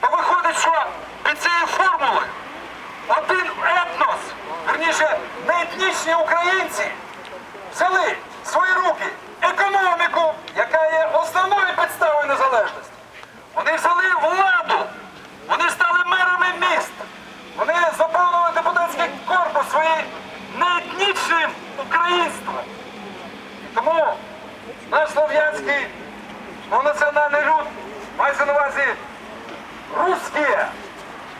То виходить, що під цією формулою один етнос, верніше, не етнічні українці, взяли в свої руки економіку, яка є основною підставою незалежності. Вони взяли владу, вони стали мерами міст, вони заповнили депутатський корпус своїм неетнічним українством. І тому наш слов'янський ну, національний мається на увазі русські,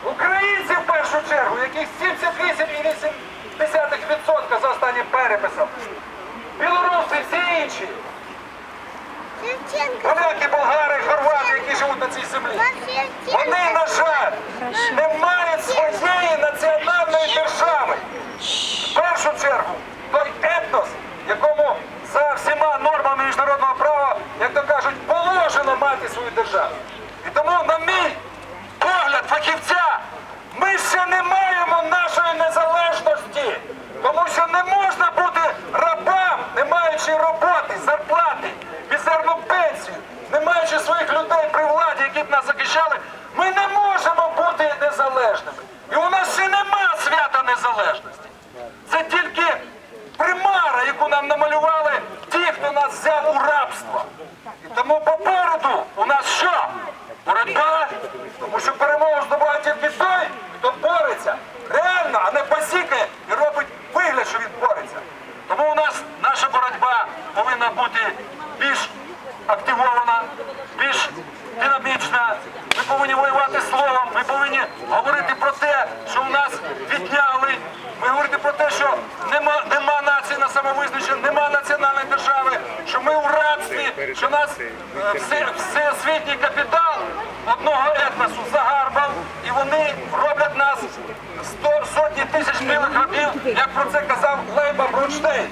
українці в першу чергу, яких 78,8% за останнім переписом. Білоруси, всі інші, поляки, болгари, хорвати, які живуть на цій землі. Вони, на жаль, не мають своєї національної держави. В першу чергу, мати. І тому, на мій погляд фахівця, ми ще не маємо нашої незалежності, тому що не можна бути рабам, не маючи роботи, зарплати, мізерну пенсію, не маючи своїх людей при владі, які б нас захищали, ми не можемо бути незалежними. І у нас ще нема свята незалежності. Бути більш активована, більш динамічна. Ми повинні воювати словом, ми повинні говорити про те, що в нас відняли. Ми говорити про те, що нема, нема нації на самовизначення, нема національної держави, що ми у рабстві, що нас е, все, всесвітній капітал одного етносу загарбав, і вони роблять нас сто, сотні тисяч білих рабів, як про це казав Лейба Брунштейн.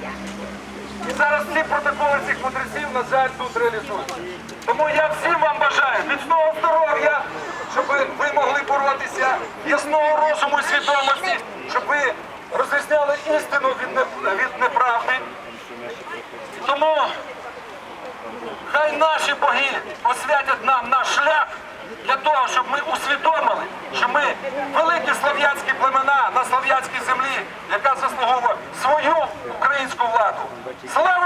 І зараз ці протоколи цих мудреців, на жаль, тут реалізуються. Тому я всім вам бажаю міцного здоров'я, щоб ви могли боротися, ясного розуму і свідомості, щоб ви розрізняли істину від, не- від неправди. Тому хай наші боги освятять нам наш шлях для того, щоб ми усвідомили, що ми великі слов'янські племена на слов'янській землі, яка заслуговує свою. Слава